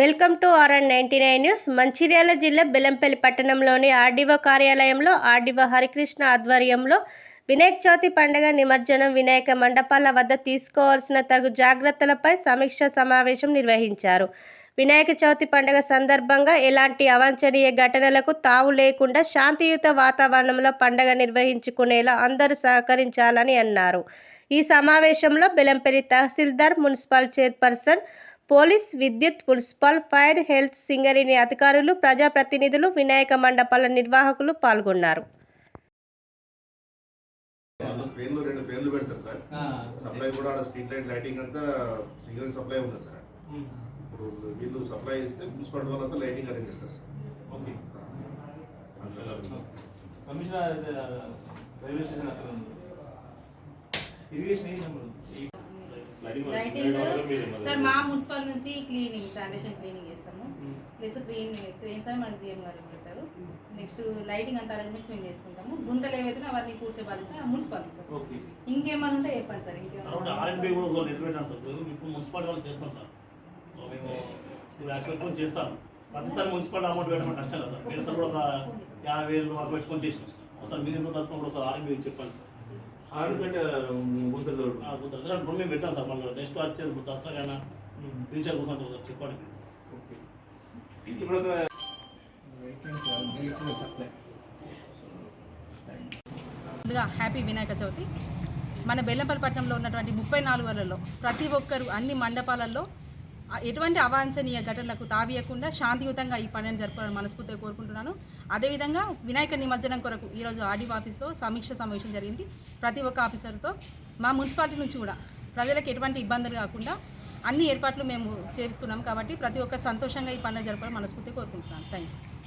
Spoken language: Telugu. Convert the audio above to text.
Welcome to RN ninety nine news. Mancherial జిల్లా బెలంపల్లి పట్టణంలోని ఆర్డీఓ కార్యాలయంలో ఆర్డీఓ హరికృష్ణ ఆధ్వర్యంలో వినాయక చవితి పండుగ నిమజ్జనం వినాయక మండపాల వద్ద తీసుకోవాల్సిన తగు జాగ్రత్తలపై సమీక్ష సమావేశం నిర్వహించారు. వినాయక చవితి పండుగ సందర్భంగా ఎలాంటి అవాంఛనీయ ఘటనలకు తావు లేకుండా శాంతియుత వాతావరణంలో పండుగ నిర్వహించుకునేలా అందరూ సహకరించాలని అన్నారు. ఈ సమావేశంలో బెలంపల్లి తహసీల్దార్ మున్సిపల్ చైర్పర్సన్ పోలీస్ విద్యుత్ మున్సిపల్ ఫైర్ హెల్త్ సింగరేణి అధికారులు ప్రజాప్రతినిధులు వినాయక మండపాల నిర్వాహకులు పాల్గొన్నారు. వాళ్ళు క్రేన్లో రెండు క్రేన్లు పెడతారు సార్. సప్లై కూడా ఆడ స్ట్రీట్ లైట్ లైటింగ్ అంతా సింగిల్ సప్లై ఉంది సార్. ఇప్పుడు వీళ్ళు సప్లై ఇస్తే మున్సిపాలిటీ వాళ్ళంతా లైటింగ్ అరేంజ్ చేస్తారు సార్. ఓకే. ఫంక్షన్ కమిషనర్ ఇది, ఆ, రైల్వే స్టేషన్ అక్కడ ఉంది. ఇరిగేషన్ ఏం నెంబర్ ఈ లైటింగ్ సార్ మా మున్సిపల్ నుంచి క్లీనింగ్ శానిటేషన్ క్లీనింగ్ చేస్తాము. ప్లస్ క్లీన్ క్లీన్ సార్ మన జిఎం గారు పెడతారు. నెక్స్ట్ లైటింగ్ అంతా అరేంజ్మెంట్స్ మేము చేసుకుంటాము. గుంతలు ఏవైతే అవన్నీ కూర్చే బాధ్యత మున్సిపాలిటీ సార్. ఓకే ఇంకేమైనా ఉంటే చెప్పండి సార్ ఇంకేమైనా మున్సిపాలిటీ చేస్తాం సార్. మేము కొని చేస్తాను ప్రతిసారి మున్సిపాలిటీ అమౌంట్ వేయడం కష్టం కదా సార్. మీరు సార్ కూడా ఒక యాభై వేలు వరకు పెట్టుకొని చేసినాం సార్. ఒకసారి మీరు కూడా సార్ ఆర్ఎన్బి చెప్పండి సార్. గుంతలు ఇప్పుడు మేము పెట్టాం సార్ మళ్ళీ నెక్స్ట్ వచ్చేది దసరా కైనా ఫ్యూచర్ కోసం చెప్పండి. ఓకే. ఇప్పుడు ఒక ముందుగా హ్యాపీ వినాయక చవితి. మన బెల్లంపల్లి పట్టణంలో ఉన్నటువంటి ముప్పై నాలుగులలో ప్రతి ఒక్కరు అన్ని మండపాలలో ఎటువంటి అవాంఛనీయ ఘటనలకు తావీయకుండా శాంతియుతంగా ఈ పనిని జరపాలని మనస్ఫూర్తిగా కోరుకుంటున్నాను. అదేవిధంగా వినాయక నిమజ్జనం కొరకు ఈరోజు ఆర్డీఓ ఆఫీస్లో సమీక్ష సమావేశం జరిగింది. ప్రతి ఒక్క ఆఫీసర్తో మా మున్సిపాలిటీ నుంచి కూడా ప్రజలకు ఎటువంటి ఇబ్బందులు కాకుండా అన్ని ఏర్పాట్లు మేము చేస్తున్నాం కాబట్టి ప్రతి ఒక్క సంతోషంగా ఈ పండుగ జరపాలని మనస్ఫూర్తిగా కోరుకుంటున్నాను. Thank you